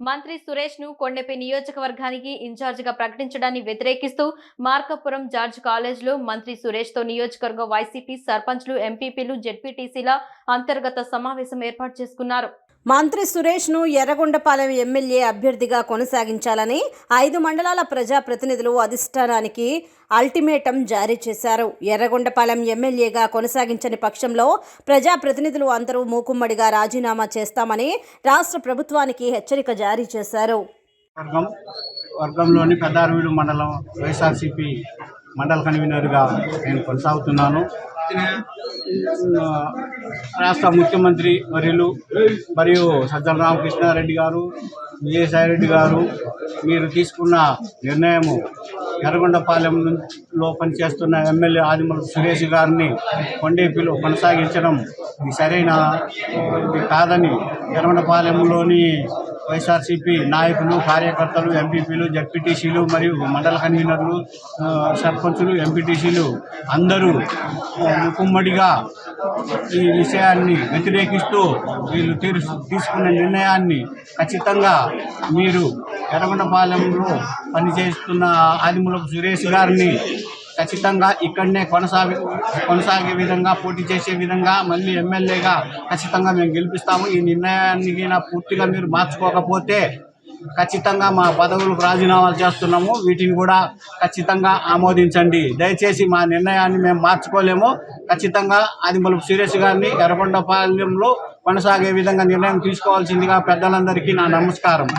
మంత్రి సురేష్ను కొండెపి నియోజకవర్గానికి ఇన్ఛార్జిగా ప్రకటించడాన్ని వ్యతిరేకిస్తూ మార్కాపురం జార్జ్ కాలేజ్లో మంత్రి సురేష్తో నియోజకవర్గ వైసీపీ సర్పంచ్లు ఎంపీపీలు జెడ్పీటీసీల అంతర్గత సమావేశం ఏర్పాటు చేసుకున్నారు. మంత్రి సురేష్ను ఎర్రగొండపాలెం ఎమ్మెల్యే అభ్యర్థిగా కొనసాగించాలని ఐదు మండలాల ప్రజాప్రతినిధులు అధిష్టానానికి అల్టిమేటం జారీ చేశారు. ఎర్రగొండపాలెం ఎమ్మెల్యేగా కొనసాగించని పక్షంలో ప్రజాప్రతినిధులు అందరూ మూకుమ్మడిగా రాజీనామా చేస్తామని రాష్ట్ర ప్రభుత్వానికి హెచ్చరిక జారీ చేశారు. వర్గం వర్గంలోని పెద్దారవీడు మండలం వైఎస్ఆర్సీపీ మండల కన్వీనర్గా నేను కొనసాగుతున్నాను. రాష్ట్ర ముఖ్యమంత్రి వర్యులు మరియు సజ్జల రామకృష్ణారెడ్డి గారు విజయసాయిరెడ్డి గారు మీరు తీసుకున్న నిర్ణయము ఎర్రగొండపాలెంలో పనిచేస్తున్న ఎమ్మెల్యే ఆదిమల సురేష్ గారిని కొండేపిలో కొనసాగించడం ఇది సరైన కాదని ఎర్రగొండపాలెంలోని వైఎస్ఆర్సీపీ నాయకులు కార్యకర్తలు ఎంపీపీలు జడ్పీటీసీలు మరియు మండల కన్వీనర్లు సర్పంచులు ఎంపీటీసీలు అందరూ కుమ్మడిగా ముక్కుమ్మడిగా ఈ విషయాన్ని వ్యతిరేకిస్తూ వీళ్ళు తీరు తీసుకున్న నిర్ణయాన్ని ఖచ్చితంగా మీరు ఎర్రగొండపాలెంలో పనిచేస్తున్న ఆదిమూలపు సురేష్ గారిని ఖచ్చితంగా ఇక్కడనే కొనసాగి కొనసాగే విధంగా పోటీ చేసే విధంగా మళ్ళీ ఎమ్మెల్యేగా ఖచ్చితంగా మేము గెలిపిస్తాము. ఈ నిర్ణయాన్ని పూర్తిగా మీరు మార్చుకోకపోతే ఖచ్చితంగా మా పదవులకు రాజీనామాలు చేస్తున్నాము. వీటిని కూడా ఖచ్చితంగా ఆమోదించండి. దయచేసి మా నిర్ణయాన్ని మేము మార్చుకోలేము. ఖచ్చితంగా ఆదిమూలపు సురేష్ గారిని ఎర్రగొండపాలెంలో కొనసాగే విధంగా నిర్ణయం తీసుకోవాల్సిందిగా పెద్దలందరికీ నా నమస్కారం.